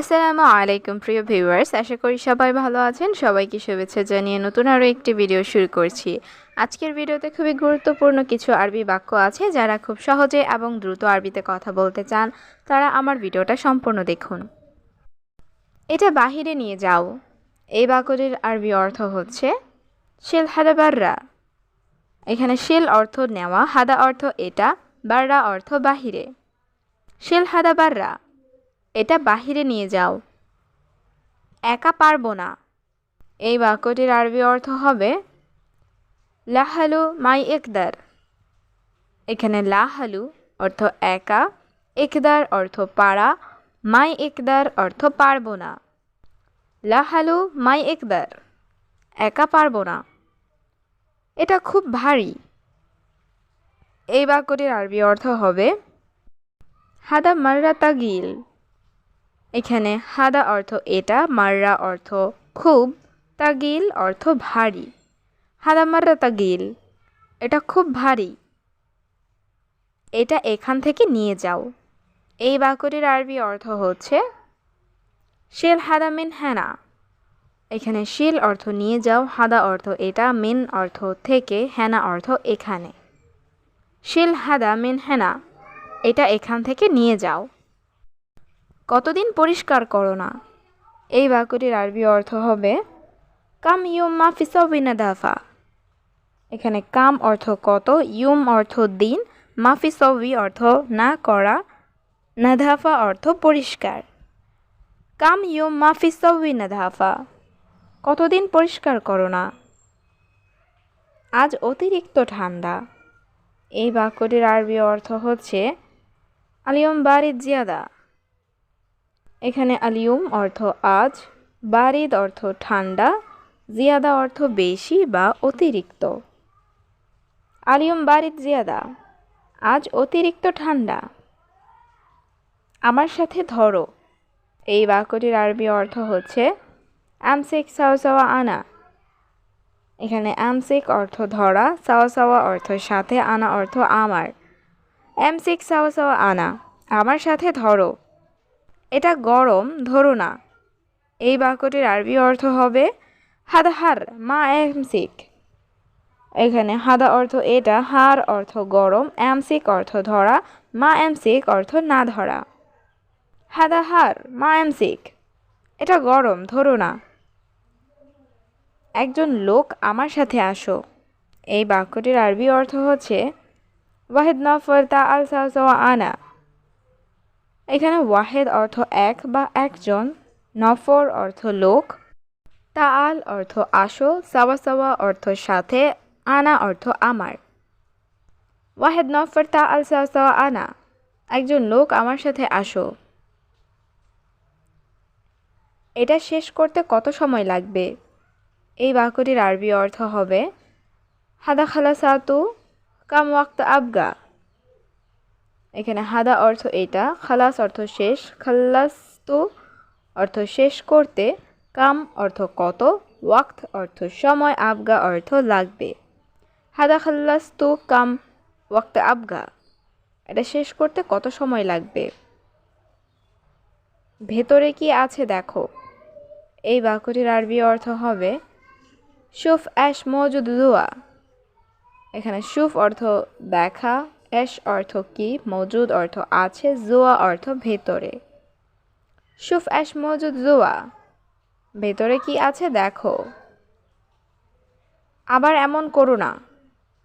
আসসালামু আলাইকুম, প্রিয় ভিউয়ার্স। আশা করি সবাই ভালো আছেন। সবাইকে শুভেচ্ছা জানিয়ে নতুন আরও একটি ভিডিও শুরু করছি। আজকের ভিডিওতে খুবই গুরুত্বপূর্ণ কিছু আরবি বাক্য আছে যারা খুব সহজে এবং দ্রুত আরবিতে কথা বলতে চান। তারা আমার ভিডিওটা সম্পূর্ণ দেখুন। এটা বাহিরে নিয়ে যাও। এই বাক্যটির আরবি অর্থ হচ্ছে, শিল হাদাবাররা এখানে শিল অর্থ নেওয়া, হাদা অর্থ এটা, বাররা অর্থ বাহিরে। শিল হাদাবাররা এটা বাহিরে নিয়ে যাও। একা পারব না। এই বাক্যটির আরবি অর্থ হবে, লাহালু মাই একদার। এখানে লাহালু অর্থ একা, একদার অর্থ পারা, মাই একদার অর্থ পারব না। লাহালু মাই একদার, একা পারব না। এটা খুব ভারী। এই বাক্যটির আরবি অর্থ হবে, হাদা মাররা তাগিল। এখানে হাদা অর্থ এটা, মাররা অর্থ খুব, তাগিল অর্থ ভারী। হাদা মাররা তাগিল, এটা খুব ভারী। এটা এখান থেকে নিয়ে যাও। এই বাক্যটির আরবি অর্থ হচ্ছে শিল হাদা মিন হ্যানা এখানে শিল অর্থ নিয়ে যাও, হাদা অর্থ এটা, মিন অর্থ থেকে হ্যানা অর্থ এখানে। শিল হাদা মিন হ্যানা এটা এখান থেকে নিয়ে যাও। কতদিন পরিষ্কার করো না? এই বাক্যটির আরবি অর্থ হবে, কাম ইউম মা ফিসবিনা দাফা। এখানে কাম অর্থ কত, ইউম অর্থ দিন মাফিসবি অর্থ না করা নাধাফা অর্থ পরিষ্কার। কাম ইউম মাফিসবি নাধাফা কতদিন পরিষ্কার করো না? আজ অতিরিক্ত ঠান্ডা। এই বাক্যটির আরবি অর্থ হচ্ছে আলিয়ম বারিদ জিয়াদা। এখানে আলিয়ুম অর্থ আজ, বারিদ অর্থ ঠান্ডা, জিয়াদা অর্থ বেশি বা অতিরিক্ত। আলিয়ম, বারিদ, জিয়াদা, আজ অতিরিক্ত ঠান্ডা। আমার সাথে ধরো। এই বাক্যটির আরবি অর্থ হচ্ছে, আমসিক সাওয়া, আনা। এখানে আমসিক অর্থ ধরা সাওয়া সাওয়া অর্থ সাথে, আনা অর্থ আমার। সাওয়া সাওয়া, আনা। আমার সাথে ধরো। এটা গরম, ধরো না। এই বাক্যটির আরবি অর্থ হবে, হাদাহার, মা এমসিক। এখানে হাদা অর্থ এটা, হার অর্থ গরম, এমসিক অর্থ ধরা, মা এমসিক অর্থ না ধরা। হাদাহার, মা এমসিক। এটা গরম, ধরো না। একজন লোক আমার সাথে আসো। এই বাক্যটির আরবি অর্থ হচ্ছে, ওয়াহিদ নফর তা আল সাওয়া আনা। এখানে ওয়াহেদ অর্থ এক বা একজন, নফর অর্থ লোক তা আল অর্থ আসো সাওয়া সাওয়া অর্থ সাথে, আনা অর্থ আমার। ওয়াহেদ, নফর তা আল সাওয়া সাওয়া, আনা। একজন লোক, আমার সাথে আসো। এটা শেষ করতে কত সময় লাগবে? এই বাক্যটির আরবি অর্থ হবে হাদা খালা সাতু কাম ওয়াক্ত আবগা। এখানে হাদা অর্থ এটা, খালাস অর্থ শেষ খাল্লাস তো অর্থ শেষ করতে, কাম অর্থ কত, ওয়াক্ত অর্থ সময়, আবগা অর্থ লাগবে। হাদা খাল্লাস তো কাম, ওয়াক্ত আবগা, এটা শেষ করতে কত সময় লাগবে? ভেতরে কি আছে দেখো? এই বাক্যটির আরবি অর্থ হবে সুফ অ্যাশ মজুদ দোয়া এখানে সুফ অর্থ দেখা এশ অর্থ কি? মজুদ অর্থ আছে, জোয়া অর্থ ভেতরে। সুফ অ্যাশ মজুদ জোয়া। ভেতরে কি আছে? দেখো। আবার এমন করো না।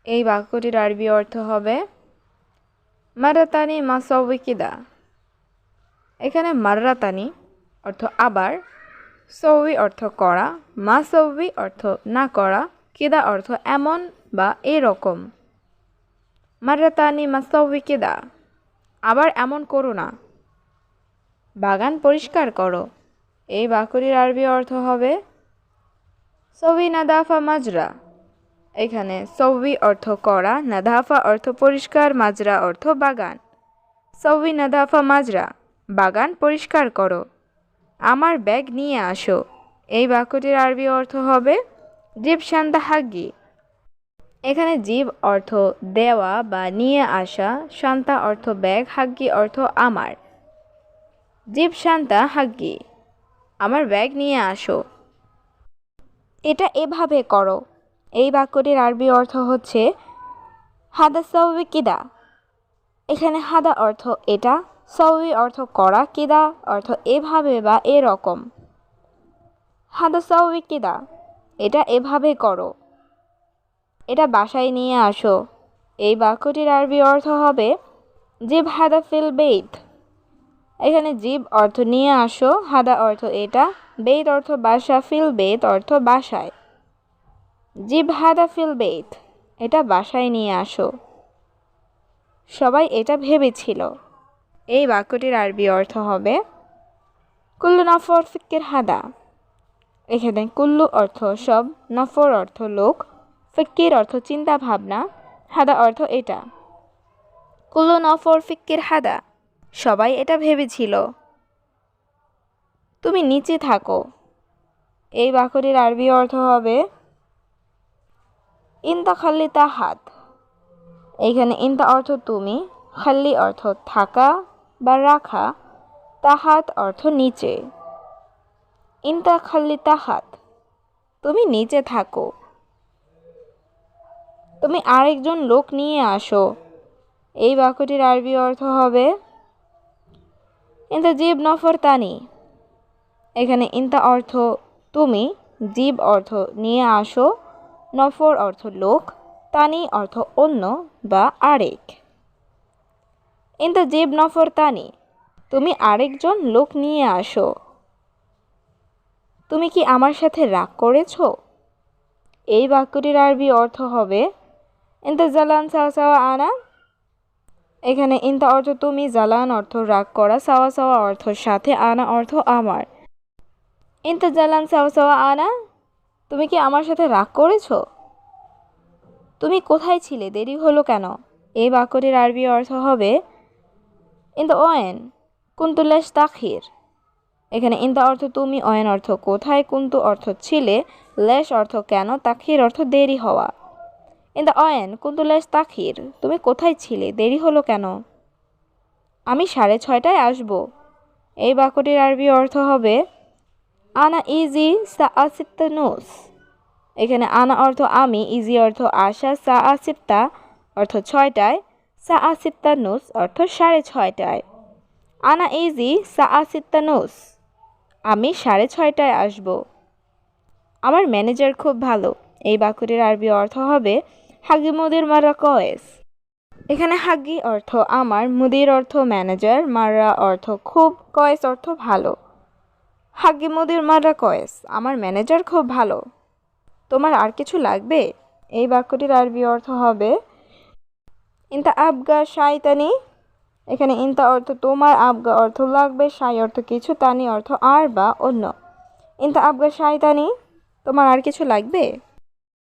এই বাক্যটির আরবি অর্থ হবে, মারাতানি মাসউইকিদা। এখানে মাররাতানি অর্থ আবার, সৌই অর্থ করা, মাসউই অর্থ না করা, কিদা অর্থ এমন বা এরকম। মার্রাতানি মাসাউিকেদা আবার এমন করো না। বাগান পরিষ্কার করো। এই বাকরির আরবি অর্থ হবে সবি নাদাফা মাজরা। এখানে সবি অর্থ করা নাদাফা অর্থ পরিষ্কার, মাজরা অর্থ বাগান। সবি নাদাফা মাজরা, বাগান পরিষ্কার করো। আমার ব্যাগ নিয়ে আসো। এই বাক্যটির আরবি অর্থ হবে জীব শান্তা হাগি এখানে জীব অর্থ দেওয়া বা নিয়ে আসা, শান্তা অর্থ ব্যাগ, হাগ্গি অর্থ আমার। জীব, শান্তা, হাগ্গি, আমার ব্যাগ নিয়ে আসো। এটা এভাবে করো। এই বাক্যটির আরবি অর্থ হচ্ছে, হাদা সৌবি কিদা? এখানে হাদা অর্থ এটা, সৌবি অর্থ করা, কিদা অর্থ এভাবে বা এরকম। হাদা সৌবি কিদা? এটা এভাবে করো। এটা বাসায় নিয়ে আসো। এই বাক্যটির আরবি অর্থ হবে জিব হাদা ফিল বেদ এখানে জিব অর্থ নিয়ে আসো, হাদা অর্থ এটা বেদ অর্থ বাসা, ফিল বেদ অর্থ বাসায়। জিব হাদা ফিল বেদ এটা বাসায় নিয়ে আসো। সবাই এটা ভেবেছিল। এই বাক্যটির আরবি অর্থ হবে, কুল্লু নফর ফিক্কের হাদা। এখানে কুল্লু অর্থ সব, নফর অর্থ লোক। ফিক্কির অর্থ চিন্তা ভাবনা। হাদা অর্থ এটা। কুলো নফর ফিক্কির হাদা সবাই এটা ভেবেছিল। তুমি নিচে থাকো। এই বাক্যটির আরবি অর্থ হবে ইন্তা খাল্লি তাহাত এইখানে ইন্তা অর্থ তুমি খাল্লি অর্থ থাকা বা রাখা তাহাত অর্থ নিচে। ইন্তা খাল্লি তাহাত তুমি নিচে থাকো। তুমি আরেকজন লোক নিয়ে আসো। এই বাক্যটির আরবি অর্থ হবে, ইন্তা জীব নফর তানি। এখানে ইন্তা অর্থ, তুমি জীব অর্থ নিয়ে আসো, নফর অর্থ লোক, তানি অর্থ অন্য বা আরেক। ইন্তা জীব নফর তানি, তুমি আরেকজন লোক নিয়ে আসো। তুমি কি আমার সাথে রাগ করেছ? এই বাক্যটির আরবি অর্থ হবে ইন্তা জালান সাওয়া সাওয়া আনা। এখানে ইন্তা অর্থ তুমি, জালান অর্থ রাগ করা, সাওয়া সাওয়া অর্থ সাথে, আনা অর্থ আমার। ইন্তা জালান সাওয়া সাওয়া আনা, তুমি কি আমার সাথে রাগ করেছ? তুমি কোথায় ছিলে? দেরি হলো কেন? এই বাক্যটির আরবি অর্থ হবে ইন্তা ওয়েন কুন্তুল্লাস তাখির এখানে ইন্তা অর্থ তুমি অয়েন অর্থ কোথায়, কুন্তু অর্থ ছিলে, লেশ অর্থ কেন, তাখির অর্থ দেরি হওয়া। ইন দ্য অয়েন কুন্তুলেশ তাখির তুমি কোথায় ছিলে? দেরি হলো কেন? আমি সাড়ে ছয়টায় আসব। এই বাক্যটির আরবি অর্থ হবে, আনা ইজি সা আসিপ্তা নুস এখানে আনা অর্থ আমি ইজি অর্থ আশা সা আসিপ্তা অর্থ ছয়টায় সা আসিপ্তা নুস অর্থ সাড়ে ছয়টায় আনা ইজি সা আসিপ্তা নোস আমি সাড়ে ছয়টায় আসব। আমার ম্যানেজার খুব ভালো। এই বাক্যটির আরবি অর্থ হবে হাগি মুদির মারা কয়েস। এখানে হাগি অর্থ আমার, মুদির অর্থ ম্যানেজার মারা অর্থ খুব, কয়েস অর্থ ভালো। হাগি মুদির মারা কয়েস, আমার ম্যানেজার খুব ভালো। তোমার আর কিছু লাগবে? এই বাক্যটির আরবি অর্থ হবে ইন্তা আবগা শাইতানি। এখানে ইন্তা অর্থ তোমার, আবগা অর্থ লাগবে সাই অর্থ কিছু, তানি অর্থ আর বা অন্য। ইন্তা আবগা শাইতানি, তোমার আর কিছু লাগবে?